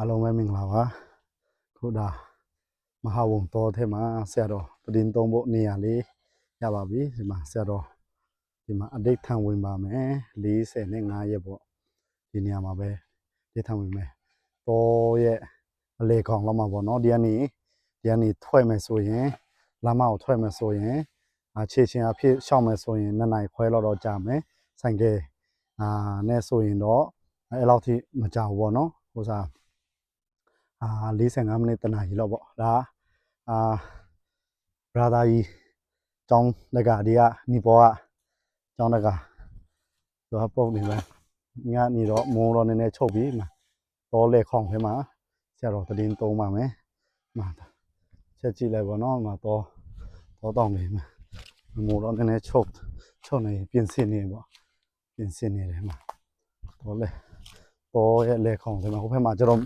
အားလုံးပဲမင်္ဂလာပါခုဒါမဟာဝုံတော်ထဲမှာဆရာတော်ပဒင်းသုံးဖို့နေရာလေးရပါပြီဒီမှာဆရာတော်ဒီမှာအဋိဋ္ဌံဝင်ပါမယ်45ရက်ပေါ့ဒီနေရာမှာပဲအဋိဋ္ဌံဝင်မယ်တော်ရဲ့အလေကောင်လောက်မှာပေါ့နော်ဒီကနေဒီကနေထွက်မယ်ဆိုရင်လမ်းမကိုထွက်မယ်ဆိုရင်အခြေချင်းအဖြစ်ရှောက်မယ်ဆိုရင်နှစ်နိုင်ခွဲလောက်တော့ကြာမယ်ဆိုင်ကဲအာနဲ့ဆိုရင်တော့အဲ့လောက်ထိမကြာဘူးပေါ့နော်ဟိုစား အာ45မိနစ်တနာရီလောက်ပေါ့ဒါအာ brother ကြီးကျောင်းတကဒီကနီပေါ်ကကျောင်းတကတော့ပုံနေလဲညနေတော့မိုးတော့နည်းနည်းချုပ်ပြီးမှာတော့လေခေါင်ထဲမှာဆရာတော်တည်င်းသုံးပါမယ်မှာချက်ကြည့်လိုက်ပါတော့မှာတော့တော့တောင်းနေမှာမိုးတော့နည်းနည်းချုပ်ချုပ်နေပြင်ဆင်နေပေါ့ပြင်ဆင်နေတယ်မှာတော့လေတော့ရဲ့လေခေါင်ထဲမှာဟိုဘက်မှာကျတော့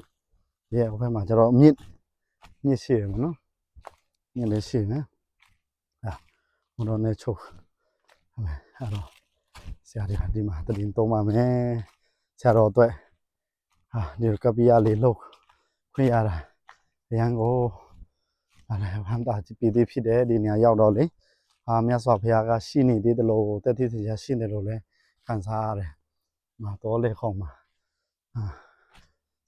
ရဲဟိုဘက်မှာကျတော့မြင့်မြင့်ရှိတယ်မနော်မြင့်လည်းရှိနေအာဟိုတော့နေချုပ်အမေအဲ့တော့ဆရာတွေကဒီမှာတည်င်းသုံးပါမယ်ဆရာတော်အတွက်ဟာဒီကပီယာလေးလို့ခွင့်ရတာအရန်ကိုအဲ့ဒါဟန်တာကြည့်ပြီးသေးဖြစ်တယ်ဒီနေရာရောက်တော့လေအာမြတ်စွာဘုရားကရှိနေသေးတယ်လို့တက်တိတရားရှိနေလို့လဲခံစားရတယ်မတော်လေခေါင်းမှာအာ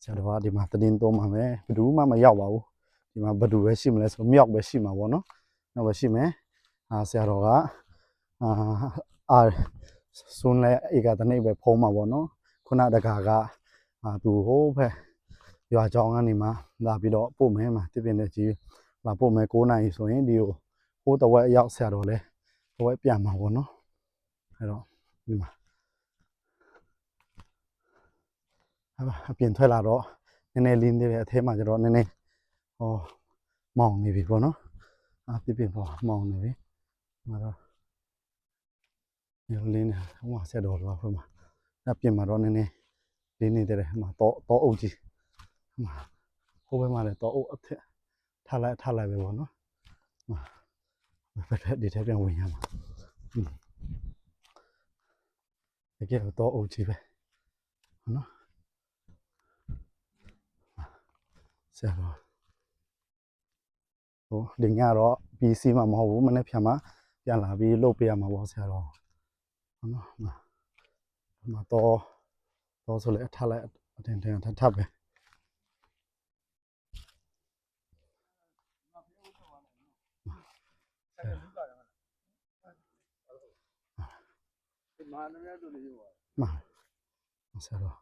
ဆရာတော်ကဒီမှာတည်င်းသုံးပါမယ်ဘယ်သူမှမရောက်ပါဘူးဒီမှာဘယ်သူပဲရှိမလဲဆိုတော့မြောက်ပဲရှိမှာပေါ့နော်မြောက်ပဲရှိမယ်အာဆရာတော်ကအာအာဆွန်းလဲဧကတနိပဲဖုံးမှာပေါ့နော်ခုနတကာကအာသူဟိုးဖက်ရွာကြောင်းကနေမှလာပြီးတော့ပို့မယ်မှာတပြင်းတဲ့ကြီးလာပို့မယ်9နိုင်ဆိုရင်ဒီကိုဟိုးတဝက်အရောက်ဆရာတော်လဲတဝက်ပြန်မှာပေါ့နော်အဲ့တော့ဒီမှာ အဘအပြင်ထွက်လာတော့နည်းနည်းလင်းသေးတယ်အထဲမှာကျတော့နည်းနည်းဟောမောင်နေပြီပေါ့နော်အာပြပြပေါ့မောင်နေပြီမှာတော့ရောလင်းနေဟိုမှာဆက်တော်တော့ဖွင့်မှာအပြင်မှာတော့နည်းနည်းလင်းနေတယ်ဟိုမှာတော့တော့အုပ်ကြီးဟိုမှာဟိုဘက်မှာလည်းတော့အုပ်အထက်ထားလိုက်ထားလိုက်ပဲပေါ့နော်ဟိုမှာဘယ်ထက်ဒီထက်ပြန်ဝင်ရမှာอืมတကယ်တော့အုပ်ကြီးပဲဟုတ်နော် ဆရာတော်ဟိုဒီညတော့ PC မှာမဟုတ်ဘူးမနေ့ဖြန်မှာပြန်လာပြီးလုပ်ပေးရမှာပေါ့ဆရာတော်ဟုတ်နော်ဟိုမှာဟိုမှာတော့တော့ဆိုလေအထက်လိုက်အထင်ထင်ထပ်ထပ်ပဲမှာဆရာတော်